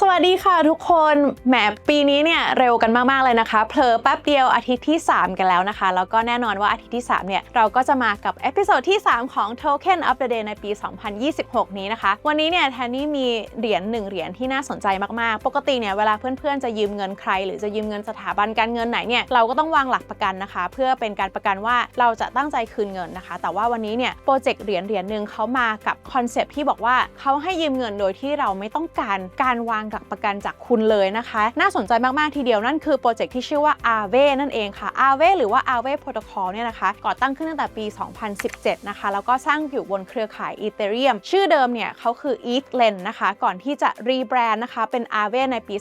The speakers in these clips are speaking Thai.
สวัสดีค่ะทุกคนแหมปีนี้เนี่ยเร็วกันมาก ๆ เลยนะคะเผลอแป๊บเดียวอาทิตย์ที่ 3 กันแล้วนะคะ แล้วก็แน่นอนว่าอาทิตย์ที่ 3 เนี่ยเราก็จะมากับเอพิโซดที่ 3 ของ Token of the Day ในปี 2026 นี้นะคะ วันนี้เนี่ยแทนนี่มีเหรียญหนึ่งเหรียญที่น่าสนใจมาก ๆ ปกติเนี่ยเวลาเพื่อน ๆ จะยืมเงินใคร หรือจะยืมเงินสถาบันการเงินไหนเนี่ยเราก็ต้องวางหลักประกันนะคะ เพื่อเป็นการประกันว่าเราจะตั้งใจคืนเงินนะคะ แต่ว่าวันนี้เนี่ยโปรเจกต์เหรียญเหรียญหนึ่งเขามากับคอนเซปที่บอกว่าเขาให้ยืมเงินโดยที่เราไม่ต้องการการวางหลักประกันจากคุณเลยนะคะ น่าสนใจมาก ๆ ทีเดียวนั่นคือโปรเจกต์ที่ชื่อว่า a v e นั่นเองค่ะ a v e หรือว่า a v e Protocol เนี่ยนะคะ ก่อตั้งขึ้นตั้งแต่ปี 2017 นะคะ แล้วก็สร้างอยู่บนเครือข่าย Ethereum ชื่อเดิมเนี่ยเขาคือ ETHLEN นะคะ ก่อนที่จะรีแบรนด์นะคะเป็น Aave ในปี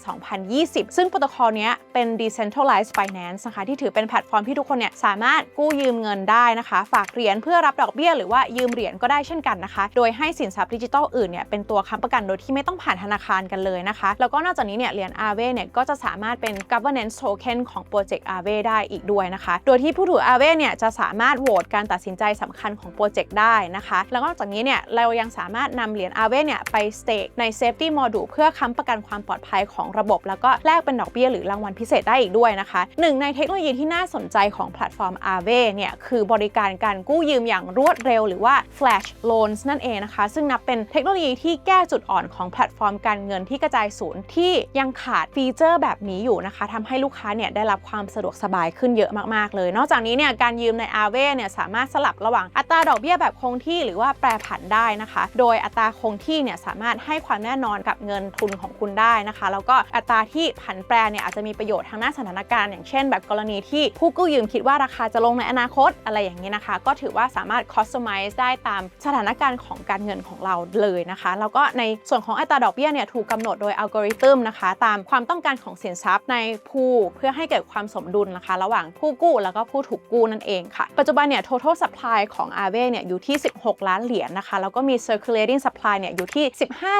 2020 ซึ่งโปรโตคอลเนี้ยเป็น Decentralized Finance นะคะ ที่ถือเป็นแพลตฟอร์มที่ทุกคนเนี่ยสามารถกู้ยืมเงินได้นะคะ ฝากเหรียญเพื่อรับดอกเบี้ยหรือว่ายืมเหรียญก็ได้เช่นกันนะคะ โดยให้สินทรัพย์ดิจิทัลอื่นเนี่ยเป็นตัวค้ำประกันโดยที่ไม่ต้องผ่านธนาคารกันเลยนะคะ แล้วก็นอกจากนี้เนี่ยเหรียญ Aave เนี่ยก็จะสามารถเป็น governance token ของโปรเจกต์ Aave ได้อีกด้วยนะคะ โดยที่ผู้ถือ Aave เนี่ยจะสามารถโหวตการตัดสินใจสำคัญของโปรเจกต์ได้นะคะ แล้วก็นอกจากนี้เนี่ยเรายังสามารถนำเหรียญ Aave เนี่ยไป stake ใน safety module เพื่อค้ำประกันความปลอดภัยของระบบ แล้วก็แลกเป็นดอกเบี้ยหรือรางวัลพิเศษได้อีกด้วยนะคะหนึ่งในเทคโนโลยีที่น่าสนใจของแพลตฟอร์ม Aave เนี่ยคือบริการการกู้ยืมอย่างรวดเร็ว หรือว่า flash loans นั่นเองนะคะ ซึ่งนับเป็นเทคโนโลยีที่แก้จุดอ่อนของแพลตฟอร์มการเงินที่กระจายศูนย์ที่ยังขาดฟีเจอร์แบบนี้อยู่นะคะทำให้ลูกค้าเนี่ยได้รับความสะดวกสบายขึ้นเยอะมากๆเลย นอกจากนี้เนี่ยการยืมใน Aave เนี่ยสามารถสลับระหว่างอัตราดอกเบี้ยแบบคงที่หรือว่าแปรผันได้นะคะ โดยอัตราคงที่เนี่ยสามารถให้ความแน่นอนกับเงินทุนของคุณได้นะคะ แล้วก็อัตราที่ผันแปรเนี่ยอาจจะมีประโยชน์ทางหน้าสถานการณ์ อย่างเช่น แบบกรณีที่ผู้กู้ยืมคิดว่าราคาจะลงในอนาคตอะไรอย่างนี้นะคะ ก็ถือว่าสามารถ customize ได้ตามสถานการณ์ของการเงินของเราเลยนะคะ แล้วก็ในส่วนของอัตราดอกเบี้ยเนี่ยถูกกำหนดโดยอัลกอริทึมนะคะ ตามความต้องการของสินทรัพย์ในผู้เพื่อให้เกิดความสมดุลนะคะ ระหว่างผู้กู้แล้วก็ผู้ถูกกู้นั่นเองค่ะ ปัจจุบันเนี่ย total supply ของ Aave เนี่ยอยู่ที่ 16 ล้านเหรียญนะคะ แล้วก็มี circulating supply เนี่ยอยู่ที่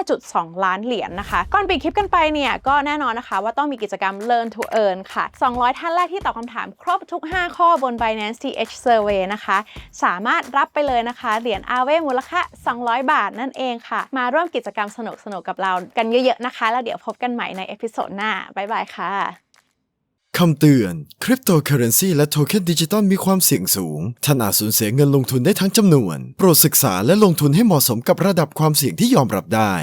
15.2 ล้านเหรียญนะคะ ก่อนปิดคลิปกันไปเนี่ยก็แน่นอนนะคะ ว่าต้องมีกิจกรรม learn to earn ค่ะ 200 ท่านแรกที่ตอบคำถามครบทุก 5 ข้อบน Binance TH Survey นะคะ สามารถรับไปเลยนะคะเหรียญ Aave มูลค่า 200 บาทนั่นเองค่ะ มาร่วมกิจกรรมสนุกๆกับเรากันเยอะๆนะคะ แล้วเดี๋ยวพบกันใหม่ในเอพิโซดหน้า บ๊ายบายค่ะ คำเตือน คริปโตเคอเรนซีและโทเค็นดิจิตอลมีความเสี่ยงสูงท่านอาจสูญเสียเงินลงทุนได้ทั้งจำนวน โปรดศึกษาและลงทุนให้เหมาะสมกับระดับความเสี่ยงที่ยอมรับได้